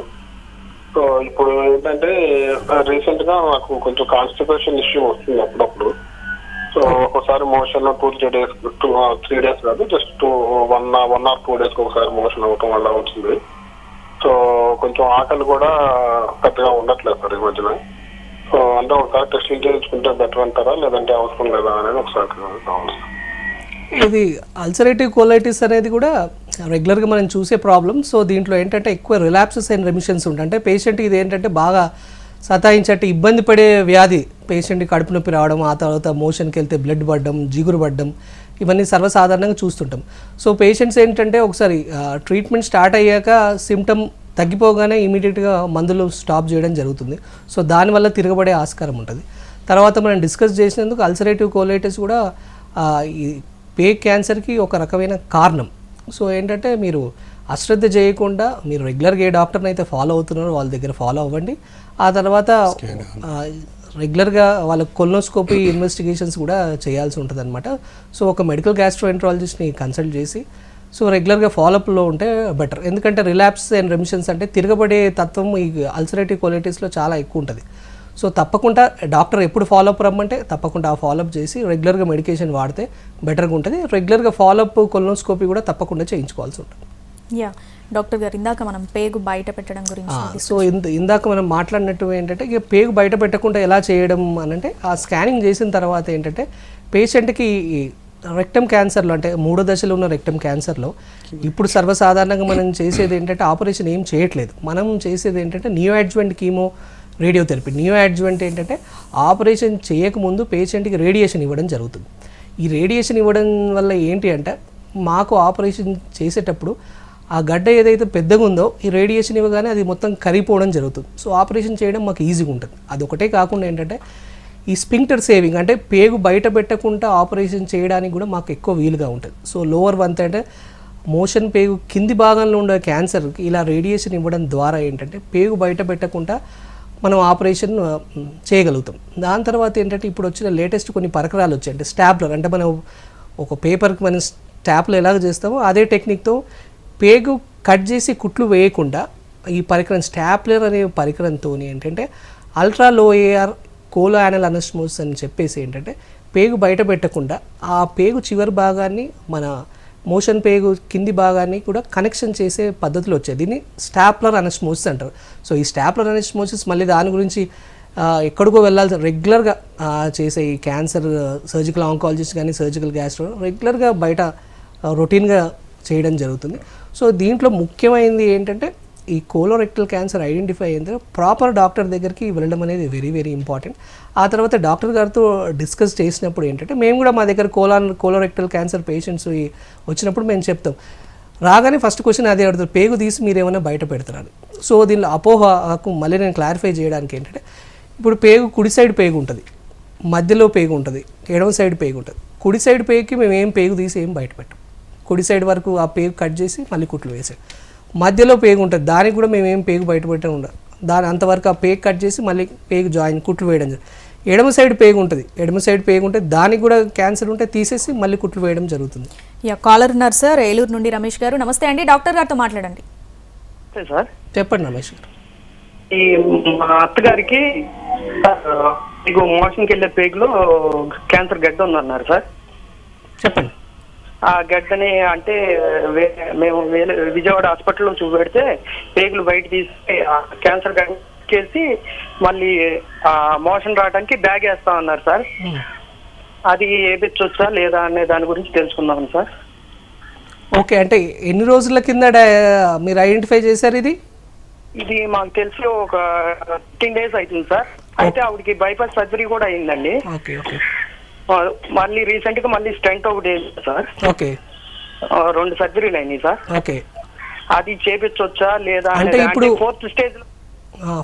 సో ఇప్పుడు ఏంటంటే రీసెంట్గా నాకు కొంచెం కాన్స్టిపేషన్ ఇష్యూ వస్తుంది అప్పుడప్పుడు. సో ఒకసారి motion two three days two three days కాదు just two one one or two days ఒకసారి మోషన్ అవటం వల్ల వచ్చింది సో కొంచెం ఆకలి కూడా పెద్దగా ఉండట్లేదు సార్ ఈ మధ్యన. సో అంటే ఒకసారి టెస్టింగ్ చేయించుకుంటే బెటర్ అంటారా లేదంటే అవసరం లేదా అనేది ఒకసారి కావాలి సార్. ఇది అల్సరేటివ్ కోలైటిస్ అనేది కూడా రెగ్యులర్గా మనం చూసే ప్రాబ్లం సో దీంట్లో ఏంటంటే ఎక్కువ రిలాప్సెస్ అండ్ రెమిషన్స్ ఉంటాయి. అంటే పేషెంట్ ఇది ఏంటంటే బాగా సతాయించట్టు ఇబ్బంది పడే వ్యాధి పేషెంట్కి కడుపు నొప్పి రావడం ఆ తర్వాత మోషన్కి వెళ్తే బ్లడ్ పడడం జిగురు పడడం ఇవన్నీ సర్వసాధారణంగా చూస్తుంటాం. సో పేషెంట్స్ ఏంటంటే ఒకసారి ట్రీట్మెంట్ స్టార్ట్ అయ్యాక సిమ్టమ్ తగ్గిపోగానే ఇమీడియట్గా మందులు స్టాప్ చేయడం జరుగుతుంది. సో దానివల్ల తిరగబడే ఆస్కారం ఉంటుంది. తర్వాత మనం డిస్కస్ చేసినందుకు అల్సరేటివ్ కోలైటిస్ కూడా ఈ పే క్యాన్సర్కి ఒక రకమైన కారణం. సో ఏంటంటే మీరు అశ్రద్ధ చేయకుండా మీరు రెగ్యులర్గా ఏ డాక్టర్ని అయితే ఫాలో అవుతున్నారో వాళ్ళ దగ్గర ఫాలో అవ్వండి. ఆ తర్వాత రెగ్యులర్గా వాళ్ళ కొల్నోస్కోపీ ఇన్వెస్టిగేషన్స్ కూడా చేయాల్సి ఉంటుంది అనమాట సో ఒక మెడికల్ గ్యాస్ట్రోఎంట్రాలజిస్ట్ని కన్సల్ట్ చేసి సో రెగ్యులర్గా ఫాలోఅప్లో ఉంటే బెటర్. ఎందుకంటే రిలాప్స్ అండ్ రెమిషన్స్ అంటే తిరగబడే తత్వం ఈ అల్సరేటివ్ క్వాలిటీస్లో చాలా ఎక్కువ ఉంటుంది. సో తప్పకుండా డాక్టర్ ఎప్పుడు ఫాలోఅప్ రమ్మంటే తప్పకుండా ఆ ఫాలోఅప్ చేసి రెగ్యులర్గా మెడికేషన్ వాడితే బెటర్గా ఉంటుంది. రెగ్యులర్గా ఫాలోఅప్ కొలనోస్కోపీ కూడా తప్పకుండా చేయించుకోవాల్సి ఉంటుంది. యా డాక్టర్ గారు ఇందాక మనం పేగు బయట పెట్టడం గురించి సో ఇంద ఇందాక మనం మాట్లాడినట్టు ఏంటంటే ఇక పేగు బయట పెట్టకుండా ఎలా చేయడం అని అంటే ఆ స్కానింగ్ చేసిన తర్వాత ఏంటంటే పేషెంట్కి రెక్టమ్ క్యాన్సర్లో అంటే మూడో దశలో ఉన్న రెక్టమ్ క్యాన్సర్లో ఇప్పుడు సర్వసాధారణంగా మనం చేసేది ఏంటంటే ఆపరేషన్ ఏం చేయట్లేదు. మనం చేసేది ఏంటంటే neo adjuvant chemo radiotherapy. Neo adjuvant ఏంటంటే ఆపరేషన్ చేయకముందు పేషెంట్కి రేడియేషన్ ఇవ్వడం జరుగుతుంది. ఈ రేడియేషన్ ఇవ్వడం వల్ల ఏంటి అంటే మాకు ఆపరేషన్ చేసేటప్పుడు ఆ గడ్డ ఏదైతే పెద్దగా ఉందో ఈ రేడియేషన్ ఇవ్వగానే అది మొత్తం కరిగిపోవడం జరుగుతుంది. సో ఆపరేషన్ చేయడం మాకు ఈజీగా ఉంటుంది. అది ఒకటే కాకుండా ఏంటంటే ఈ స్పింక్టర్ సేవింగ్ అంటే పేగు బయట పెట్టకుండా ఆపరేషన్ చేయడానికి కూడా మాకు ఎక్కువ వీలుగా ఉంటుంది. సో లోవర్ వంత్ అంటే మోషన్ పేగు కింది భాగంలో ఉండే క్యాన్సర్కి ఇలా రేడియేషన్ ఇవ్వడం ద్వారా ఏంటంటే పేగు బయట పెట్టకుండా మనం ఆపరేషన్ చేయగలుగుతాం. దాని తర్వాత ఏంటంటే ఇప్పుడు వచ్చిన లేటెస్ట్ కొన్ని పరికరాలు వచ్చాయి. అంటే స్టాప్లర్ అంటే మనం ఒక పేపర్కి మనం స్టాప్లు ఎలాగ చేస్తామో అదే టెక్నిక్తో పేగు కట్ చేసి కుట్లు వేయకుండా ఈ పరికరం స్టాప్లర్ అనే పరికరంతో ఏంటంటే అల్ట్రా లో ఏఆర్ కోలో యానల్ అనస్మోస్ అని చెప్పేసి ఏంటంటే పేగు బయట పెట్టకుండా ఆ పేగు చివరి భాగాన్ని మన మోషన్ పేగు కింది భాగాన్ని కూడా కనెక్షన్ చేసే పద్ధతులు వచ్చాయి. దీన్ని స్టాప్లర్ అనస్మోసిస్ అంటారు. సో ఈ స్టాప్లర్ అనస్మోసిస్ మళ్ళీ దాని గురించి ఎక్కడికో వెళ్ళాల్సి రెగ్యులర్గా చేసే ఈ క్యాన్సర్ సర్జికల్ ఆంకాలజిస్ట్ కానీ సర్జికల్ గ్యాస్ట్రో రెగ్యులర్గా బయట రొటీన్గా చేయడం జరుగుతుంది. సో దీంట్లో ముఖ్యమైనది ఏంటంటే ఈ కోలోరెక్టల్ క్యాన్సర్ ఐడెంటిఫై అయింది ప్రాపర్ డాక్టర్ దగ్గరికి వెళ్ళడం అనేది వెరీ వెరీ ఇంపార్టెంట్ ఆ తర్వాత డాక్టర్ గారితో డిస్కస్ చేసినప్పుడు ఏంటంటే మేము కూడా మా దగ్గర కోలాన్ కోలోరెక్టల్ క్యాన్సర్ పేషెంట్స్ వచ్చినప్పుడు మేము చెప్తాం. రాగానే ఫస్ట్ క్వశ్చన్ అదే అడుగుతారు పేగు తీసి మీరు ఏమైనా బయట పెడుతున్నారు? సో దీనిలో అపోహకు మళ్ళీ నేను క్లారిఫై చేయడానికి ఏంటంటే ఇప్పుడు పేగు కుడి సైడ్ పేగు ఉంటుంది మధ్యలో పేగు ఉంటుంది ఎడమ సైడ్ పేగు ఉంటుంది. కుడి సైడ్ పేగుకి మేము ఏం పేగు తీసి ఏం బయట పెట్టాం. కుడి సైడ్ వరకు ఆ పేగు కట్ చేసి మళ్ళీ కుట్లు వేసాడు. మధ్యలో పేగు ఉంటుంది. దానికి కూడా మేము ఏం పేగు బయట పెట్టడం ఉండదు. దాని అంతవరకు ఆ పేగు కట్ చేసి మళ్ళీ పేగు జాయిన్ కుట్లు వేయడం జరుగుతుంది ఎడమ సైడ్ పేగు ఉంటుంది. ఎడమ సైడ్ పేగు ఉంటే దానికి కూడా క్యాన్సర్ ఉంటే తీసేసి మళ్ళీ కుట్లు వేయడం జరుగుతుంది. యా కాలర్ ఉన్నారు సార్ ఏలూరు నుండి రమేష్ గారు. నమస్తే అండి డాక్టర్ గారితో మాట్లాడండి. సార్. చెప్పండి రమేష్ గారు. ఈ మా అత్తగారికి మీకు మోషన్కి వెళ్ళే పేగులో క్యాన్సర్ గడ్డ ఉందన్నారు సార్. చెప్పండి. ఆ గడ్డని అంటే మేము విజయవాడ హాస్పిటల్లో చూపెడితే పేగులు బయట తీసి క్యాన్సర్ గడ్డకేసి మళ్ళీ ఆ మోషన్ రావడానికి బ్యాగ్ వేస్తా ఉన్నారు సార్. అది వేపించవచ్చా లేదా అనే దాని గురించి తెలుసుకుందాం సార్. ఓకే అంటే ఎన్ని రోజుల కింద మీరు ఐడెంటిఫై చేశారు ఇది? ఇది మాకు తెలిసి ఒక ఫిఫ్టీన్ డేస్ అవుతుంది సార్. అయితే ఆవిడకి బైపాస్ సర్జరీ కూడా అయిందండి. Okay okay. మళ్ళీ రీసెంట్గా మళ్ళీ స్టెంట్ ఒకటి సార్. ఓకే. రెండు సర్జరీలు అయినాయి సార్. ఓకే. అది చేపించవచ్చా లేదా అంటే ఇప్పుడు- ఫోర్త్ స్టేజ్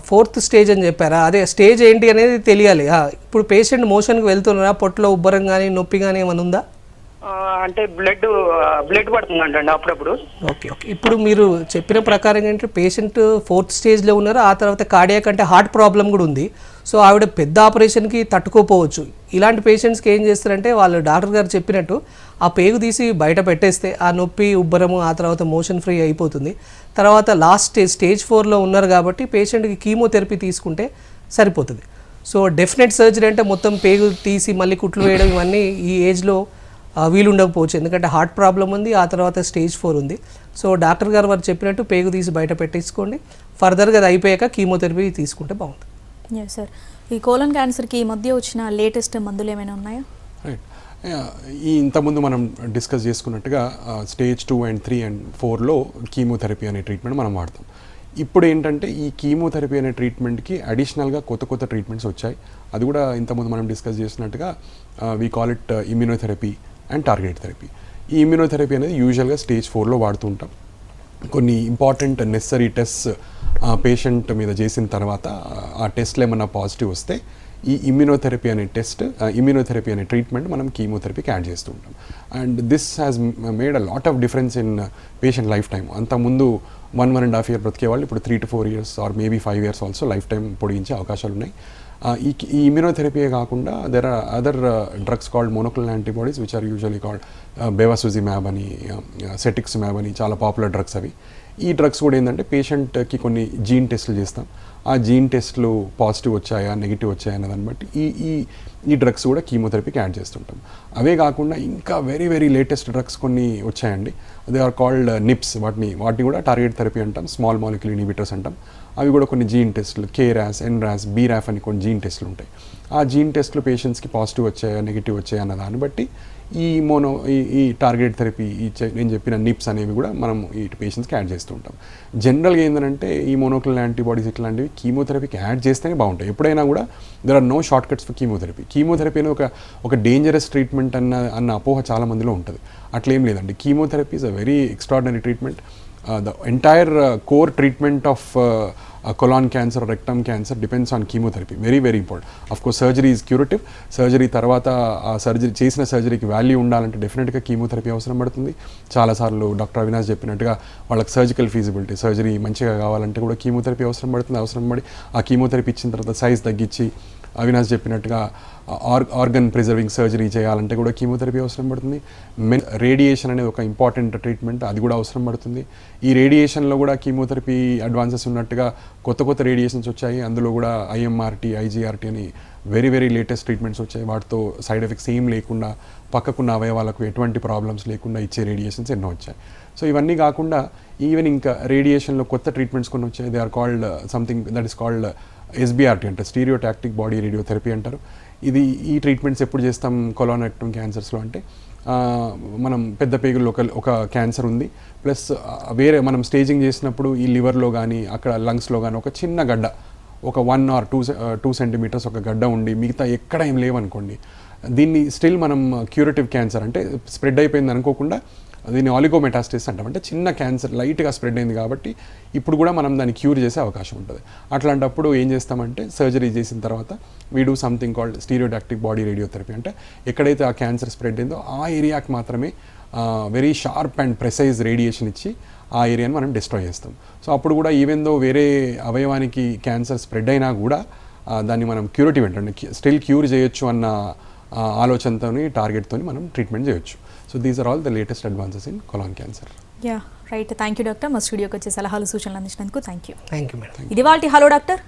ఫోర్త్ స్టేజ్ అని చెప్పారా? అదే స్టేజ్ ఏంటి అనేది తెలియాలి. ఇప్పుడు పేషెంట్ మోషన్కి వెళ్తున్నారా? పొట్టలో ఉబ్బరం కానీ నొప్పి కానీ ఏమైనా ఉందా? అంటే బ్లడ్ బ్లడ్ పడుతుందంటండి అప్పుడప్పుడు. Okay okay. ఇప్పుడు మీరు చెప్పిన ప్రకారం ఏంటంటే పేషెంట్ ఫోర్త్ స్టేజ్లో ఉన్నారు ఆ తర్వాత కార్డియాక్ అంటే హార్ట్ ప్రాబ్లం కూడా ఉంది. సో ఆవిడ పెద్ద ఆపరేషన్కి తట్టుకోపోవచ్చు. ఇలాంటి పేషెంట్స్కి ఏం చేస్తారంటే వాళ్ళు డాక్టర్ గారు చెప్పినట్టు ఆ పేగు తీసి బయట పెట్టేస్తే ఆ నొప్పి ఉబ్బరము ఆ తర్వాత మోషన్ ఫ్రీ అయిపోతుంది. తర్వాత లాస్ట్ స్టేజ్ స్టేజ్ ఫోర్లో ఉన్నారు కాబట్టి పేషెంట్కి కీమోథెరపీ తీసుకుంటే సరిపోతుంది. సో డెఫినెట్ సర్జరీ అంటే మొత్తం పేగు తీసి మళ్ళీ కుట్లు వేయడం ఇవన్నీ ఈ ఏజ్లో ఆ, వీలు ఉండకపోవచ్చు ఎందుకంటే హార్ట్ ప్రాబ్లం ఉంది ఆ తర్వాత స్టేజ్ ఫోర్ ఉంది. సో డాక్టర్ గారు వారు చెప్పినట్టు పేగు తీసి బయట పెట్టేసుకోండి. ఫర్దర్గా అది అయిపోయాక కీమోథెరపీ తీసుకుంటే బాగుంటుంది. సార్ ఈ కోలన్ క్యాన్సర్కి ఈ మధ్య వచ్చిన లేటెస్ట్ మందులు ఏమైనా ఉన్నాయా? రైట్ ఈ ఇంతకుముందు మనం డిస్కస్ చేసుకున్నట్టుగా stage two and three and ఫోర్లో కీమోథెరపీ అనే ట్రీట్మెంట్ మనం వాడతాం. ఇప్పుడు ఏంటంటే ఈ కీమోథెరపీ అనే ట్రీట్మెంట్కి అడిషనల్గా కొత్త కొత్త ట్రీట్మెంట్స్ వచ్చాయి. అది కూడా ఇంతకుముందు మనం డిస్కస్ చేసినట్టుగా we call it immunotherapy and target therapy. ఈ ఇమ్యూనోథెరపీ అనేది యూజువల్గా స్టేజ్ ఫోర్లో వాడుతూ ఉంటాం. కొన్ని ఇంపార్టెంట్ నెసరీ టెస్ట్ పేషెంట్ మీద చేసిన తర్వాత ఆ టెస్ట్లో ఏమన్నా పాజిటివ్ వస్తే ఈ ఇమ్యూనోథెరపీ అనే టెస్ట్ ఇమ్యూనోథెరపీ అనే ట్రీట్మెంట్ మనం కీమోథెరపీకి యాడ్ చేస్తూ ఉంటాం. And this has made a lot of difference in patient lifetime అంతకుముందు one one and half year బ్రతికే వాళ్ళు ఇప్పుడు three to four years or maybe five years also lifetime పొడిగించే అవకాశాలు ఉన్నాయి ఈ ఈ ఇమ్యూనోథెరపీయే కాకుండా there are other drugs called monoclonal antibodies which are usually called bevacizumab అని సెటిక్స్మ్యాబ్ అని చాలా పాపులర్ డ్రగ్స్ అవి. ఈ డ్రగ్స్ కూడా ఏంటంటే పేషెంట్కి కొన్ని జీన్ టెస్టులు చేస్తాం. ఆ జీన్ టెస్ట్లు పాజిటివ్ వచ్చాయా నెగిటివ్ వచ్చాయా అనే దాన్ని బట్టి ఈ ఈ ఈ డ్రగ్స్ కూడా కీమోథెరపీకి యాడ్ చేస్తుంటాం. అవే కాకుండా ఇంకా వెరీ వెరీ లేటెస్ట్ డ్రగ్స్ కొన్ని వచ్చాయండి. దే ఆర్ కాల్డ్ నిప్స్ వాటిని వాటిని కూడా టార్గెట్ థెరపీ అంటాం. స్మాల్ మాలిక్యూల్ ఇనిబిటర్స్ అంటాం. అవి కూడా కొన్ని జీన్ టెస్ట్లు కేరాస్ ఎన్రాస్ బీరాఫ్ అని కొన్ని జీన్ టెస్ట్లు ఉంటాయి. ఆ జీన్ టెస్ట్లు పేషెంట్స్కి పాజిటివ్ వచ్చాయా నెగిటివ్ వచ్చాయా అన్న దాన్ని బట్టి ఈ మోనో ఈ ఈ టార్గెట్ థెరపీ ఈ నేను చెప్పిన నిప్స్ అనేవి కూడా మనం ఈ పేషెంట్స్కి యాడ్ చేస్తూ ఉంటాం. జనరల్గా ఏంటంటే ఈ మోనోక్లినల్ యాంటీబాడీస్ ఇట్లాంటివి కీమోథెరపీకి యాడ్ చేస్తేనే బాగుంటాయి. ఎప్పుడైనా కూడా there are no shortcuts for chemotherapy chemotherapy అనేది ఒక ఒక డేంజరస్ ట్రీట్మెంట్ అన్న అన్న అపోహ చాలా మందిలో ఉంటుంది. అట్లేం లేదండి. Chemotherapy is a very extraordinary treatment the entire core treatment of colon cancer rectum cancer depends on chemotherapy very very important of course surgery is curative surgery తర్వాత ఆ సర్జరీ చేసిన సర్జరీకి వాల్యూ ఉండాలంటే డెఫినెట్గా కీమోథెరపీ అవసరం పడుతుంది. చాలాసార్లు డాక్టర్ అవినాష్ చెప్పినట్టుగా వాళ్ళకి సర్జికల్ ఫీజిబిలిటీ సర్జరీ మంచిగా కావాలంటే కూడా కీమోథెరపీ అవసరం పడుతుంది అవసరం పడి ఆ కీమోథెరపీ ఇచ్చిన తర్వాత సైజ్ తగ్గించి అవినాష్ చెప్పినట్టుగా ఆర్ ఆర్గన్ ప్రిజర్వింగ్ సర్జరీ చేయాలంటే కూడా కీమోథెరపీ అవసరం పడుతుంది. మెన్ రేడియేషన్ అనే ఒక ఇంపార్టెంట్ ట్రీట్మెంట్ అది కూడా అవసరం పడుతుంది. ఈ రేడియేషన్లో కూడా కీమోథెరపీ అడ్వాన్సెస్ ఉన్నట్టుగా కొత్త కొత్త రేడియేషన్స్ వచ్చాయి. అందులో కూడా ఐఎంఆర్టీ ఐజీఆర్టీ అని వెరీ వెరీ లేటెస్ట్ ట్రీట్మెంట్స్ వచ్చాయి. వాటితో సైడ్ ఎఫెక్ట్స్ ఏం లేకుండా పక్కకున్న అవయవాలకు ఎటువంటి ప్రాబ్లమ్స్ లేకుండా ఇచ్చే రేడియేషన్స్ ఎన్నో వచ్చాయి. సో ఇవన్నీ కాకుండా ఈవెన్ ఇంకా రేడియేషన్లో కొత్త ట్రీట్మెంట్స్ కొన్ని వచ్చాయి. They are called something that is called SBRT అంటే స్టీరియోటాక్టిక్ బాడీ రేడియోథెరపీ అంటారు. ఇది ఈ ట్రీట్మెంట్స్ ఎప్పుడు చేస్తాం కొలానెక్టమ్ క్యాన్సర్స్లో అంటే మనం పెద్ద పేగుల్లో ఒక ఒక క్యాన్సర్ ఉంది. ప్లస్ వేరే మనం స్టేజింగ్ చేసినప్పుడు ఈ లివర్లో కానీ అక్కడ లంగ్స్లో కానీ ఒక చిన్న గడ్డ ఒక one or two two centimetres ఒక గడ్డ ఉండి మిగతా ఎక్కడ ఏం లేవనుకోండి దీన్ని స్టిల్ మనం క్యూరేటివ్ క్యాన్సర్ అంటే స్ప్రెడ్ అయిపోయింది అనుకోకుండా దీన్ని ఆలిగోమెటాస్టిస్ అంటాం. అంటే చిన్న క్యాన్సర్ లైట్గా స్ప్రెడ్ అయింది కాబట్టి ఇప్పుడు కూడా మనం దాన్ని క్యూర్ చేసే అవకాశం ఉంటుంది. అట్లాంటప్పుడు ఏం చేస్తామంటే సర్జరీ చేసిన తర్వాత we do something called stereotactic body radiotherapy అంటే ఎక్కడైతే ఆ క్యాన్సర్ స్ప్రెడ్ అయిందో ఆ ఏరియాకి మాత్రమే very sharp and precise radiation ఇచ్చి ఆ ఏరియాని మనం డిస్ట్రాయ్ చేస్తాం. సో అప్పుడు కూడా ఈవెన్ దో వేరే అవయవానికి క్యాన్సర్ స్ప్రెడ్ అయినా కూడా దాన్ని మనం క్యూరిటివ్ ఏంటంటే స్టిల్ క్యూర్ చేయొచ్చు అన్న ఆలోచనతోని టార్గెట్తోని మనం ట్రీట్మెంట్ చేయొచ్చు. So these are all the latest advances in colon cancer yeah right thank you doctor మా స్టూడియోకి వచ్చే సలహాలు సూచనలు అందించినందుకు thank you thank you madam ఇది వాళ్ళ హలో డాక్టర్.